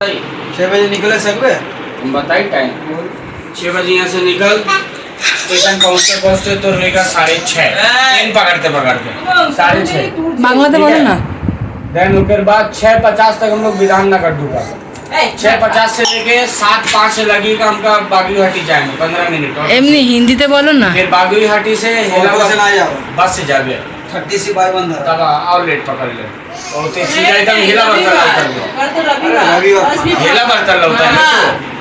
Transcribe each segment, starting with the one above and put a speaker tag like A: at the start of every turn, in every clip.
A: छः बजे निकले सकबे तुम
B: बताई टाइम छः बजे यहाँ से निकल। स्टेशन पहुँचते पहुँचते तो रहेगा साढ़े छः ट्रेन पकड़ते पकड़ते। साढ़े छः
C: बांग्ला तो बोलो ना।
B: देन उसके बाद छः पचास तक हम लोग विधान नगर डूबा छः पचास से लेके सात पाँच से लगेगा हमका बागुईहाटी जाएँगे। पंद्रह मिनट एमनी
C: हिंदी तो बोलो ना।
B: फिर बागुईहाटी से
A: बस से जाओ
B: बस से जावे
A: थर्टी सी बाई बंद
B: तब और लेट पकड़ ले और तो सीधा एकदम हिला बर्तन उतर गया
A: रविवार
B: हेला बर्तन उतर है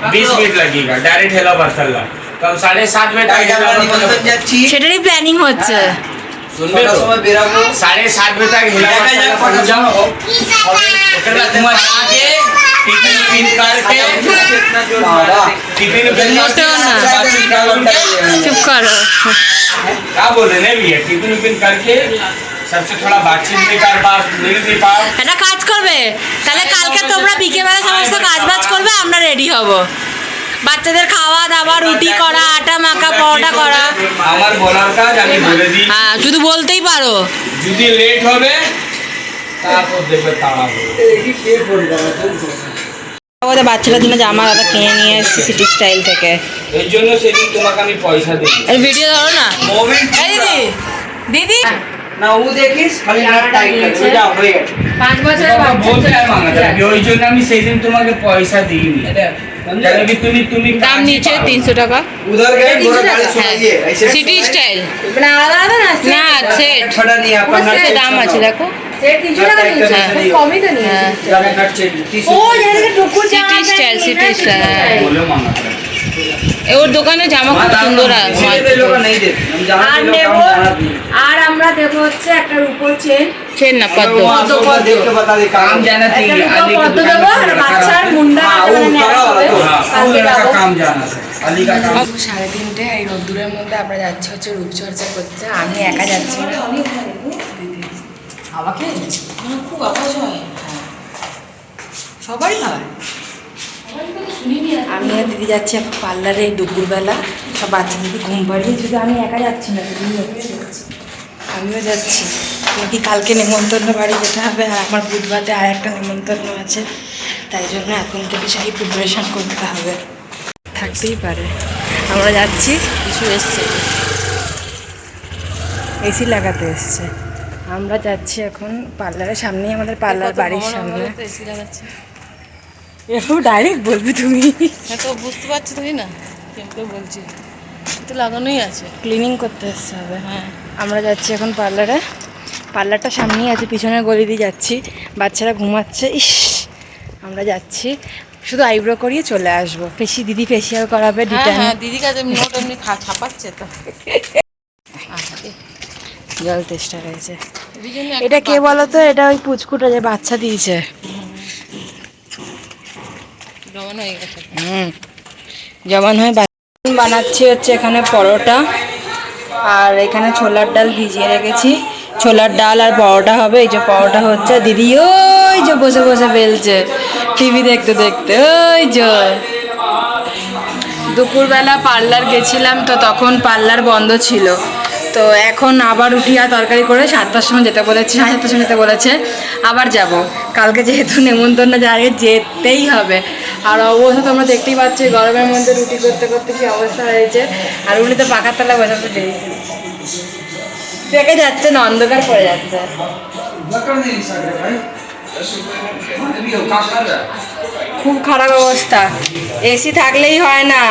B: तो बीस मिनट लगेगा डायरेक्ट हेला बर्तन ला तब साढ़े सात बजे तक हेला बर्तन
A: যাচ্ছি
C: সেটারই প্ল্যানিং হচ্ছে
B: सुनबे
A: ছটার
B: तो
A: সময় বেরাবো
B: साढ़े सात बजे तक हिला
A: জায়গায় জায়গায়
B: बर्तन
A: পৌঁছ যাও
B: ओकर बाद तुम्हारे आके टिफिन उफिन करके टिफिन उफिन
C: मोटे हो ना।
B: करके
C: চুপ করো
B: क्या बोल रहे हैं भैया टिफिन उफिन करके सबसे थोड़ा बातचीत भी कर पाओ मिल भी पाओ
C: একটা কাজ করবে তাহলে কালকে তোমরা বিকেলবেলা সমস্ত কাজ বাজ করবে আমরা রেডি হব বাচ্চাদের খাওয়া দাওয়া রুটি করা আটা মাখা পরোটা করা
B: আমার বলার কাজ আমি বলে দিই
C: হ্যাঁ শুধু বলতেই পারো
B: যদি লেট হবে তারপর দেখবে তাড়া
C: আমাদের বাচ্চাটার জন্য জামা দাদা কিনে নিয়ে এসেছি সিটি স্টাইল থেকে।
B: এর জন্য সেদিন তোমাকে আমি পয়সা দিই
C: এই ভিডিও ধরো না। দিদি দিদি।
A: হ্যাঁ, না ও দেখিস আমি না টাইট করে যা হয়ে গেছে।
C: পাঁচ বছরের
B: বাচ্চা মাঙ্গাতে ওই জন্য আমি সেদিন তোমাকে পয়সা দিইনি। তুমি তুমি
C: দাম
B: নিয়েছে
C: 300 টাকা।
A: উধার গয়ে গোরা গাড়ি
C: ছোড়া
A: হ্যাঁ, দিয়ে
C: সিটি স্টাইল না আলাদা না না সেট
A: ছোড়া নিয়ে
C: আপনার দাম আছে দেখো। ওর দোকানে জামা খুব সুন্দর আর
D: আমরা দেখো হচ্ছে একটা রূপোর চেন
C: চেন না পদ্ম। সাড়ে তিনটে এই রোদ্দুরের মধ্যে আমরা যাচ্ছি হচ্ছে রূপচর্চা করতে আমি একা যাচ্ছি। হাওয়া খেয়েছি খুব আওয়াজ হয়। সবাই হয়। আমি আর দিদি যাচ্ছি এখন পার্লারে এই দুপুরবেলা। সব বাচ্চাদেরকে ঘুম পাড়িয়ে শুধু আমি একা যাচ্ছি না দিদি আমিও যাচ্ছি। নাকি কালকে নেমন্তন্ন বাড়ি যেতে হবে? আর আমার বুধবারে আর একটা নেমন্তন্ন আছে। তাই জন্য এখন থেকে সেই প্রিপারেশন করতে হবে। থাকতেই পারে। আমরা যাচ্ছি। কিছু এসছে। এসি লাগাতে এসছে। আমরা যাচ্ছি এখন পার্লারের সামনেই আমাদের পার্লার বাড়ির সামনে। এরকম ডাইরেক্ট বলবি তুমি।
E: হ্যাঁ তো বুঝতে পারছ তুমি না। কেমকে বলছি? তো লাগানোই আছে।
C: ক্লিনিং করতে আসতে হবে হ্যাঁ। আমরা যাচ্ছি এখন পার্লারে। পার্লারটা সামনেই আছে পিছনের গলি দিয়ে যাচ্ছি। বাচ্চারা ঘুমাচ্ছে ইস! আমরা যাচ্ছি। শুধু আইব্রো করিয়ে চলে আসব। ফেসি দিদি ফেসিয়াল করাবে
E: হ্যাঁ হ্যাঁ দিদি কাছে নোট এমনি খা ছাপাচ্ছে তো।
C: জল তেষ্টা রয়েছে। এটা কে বলো তো এটা ওই পুচকুটা যে বাচ্চা দিয়েছে।
E: হয়ে
C: হুম। জমান হয়ে বানাচ্ছি হচ্ছে এখানে পরোটা। আর এখানে ছোলার ডাল ভিজিয়ে রেখেছি। ছোলার ডাল আর পরোটা হবে। এই যে পরোটা হচ্ছে। দিদি ওই যে বসে বসে বেলছে। টিভি দেখতে দেখতে ওই যে। দুপুরবেলা পার্লার গেছিলাম তো তখন পার্লার বন্ধ ছিল। তো এখন আবার উঠিয়া তরকারি করে সাতটার সময় যেতে বলেছে, সাড়ে সাতটার সময় যেতে বলেছে, আবার যাব। কালকে যেহেতু নেমন্তন্ন জায়গায় যেতেই হবে। আর অবস্থা তোমরা দেখতেই পাচ্ছি, গরমের মধ্যে রুটি করতে করতে কি অবস্থা হয়েছে। আর উনি তো পাখার তলা বসাতে দেখে যাচ্ছে না, অন্ধকার পড়ে যাচ্ছে। খুব খারাপ অবস্থা। এসি থাকলেই হয় না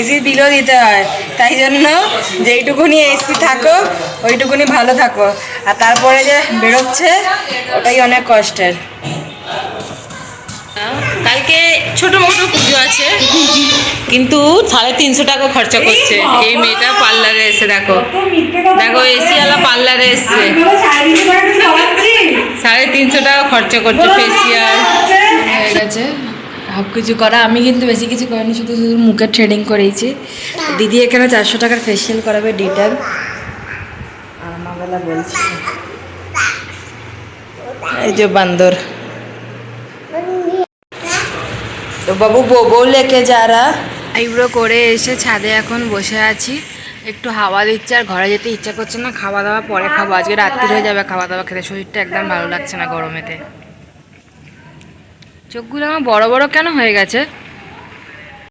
C: এসি বিলও দিতে হয়। তাই জন্য যেইটুকুনি এসি থাকো ওইটুকুনি ভালো থাকো আর তারপরে যে বেরোচ্ছে, ওটাই অনেক কষ্টের। কালকে ছোট মোটো পুজো আছে, কিন্তু সাড়ে তিনশো টাকা খরচা করছে। এই মেয়েটা পার্লারে এসে দেখো। দেখো এসিওয়ালা পার্লারে এসছে। খরচা করছে ফেসিয়াল হয়ে গেছে। সব কিছু করা আমি কিন্তু বেশি কিছু করিনি শুধু শুধু মুখে থ্রেডিং করেছি দিদি এখানে চারশো টাকার ফেসিয়াল করাবে ডিটাল আর আমাবেলা বলছি। এই যে বান্দর। তো বাবু বউ লেকে যারা। আইব্রো করে এসে ছাদে এখন বসে আছি। একটু হাওয়া দিচ্ছে আর ঘরে যেতে ইচ্ছা করছে না খাওয়া দাওয়া পরে খাব। আজকে রাত্রি হয়ে যাবে খাওয়া দাওয়া খেতে। শরীরটা একদম ভালো লাগছে না গরমেতে। চোখগুলো আমার বড় বড় কেন হয়ে গেছে?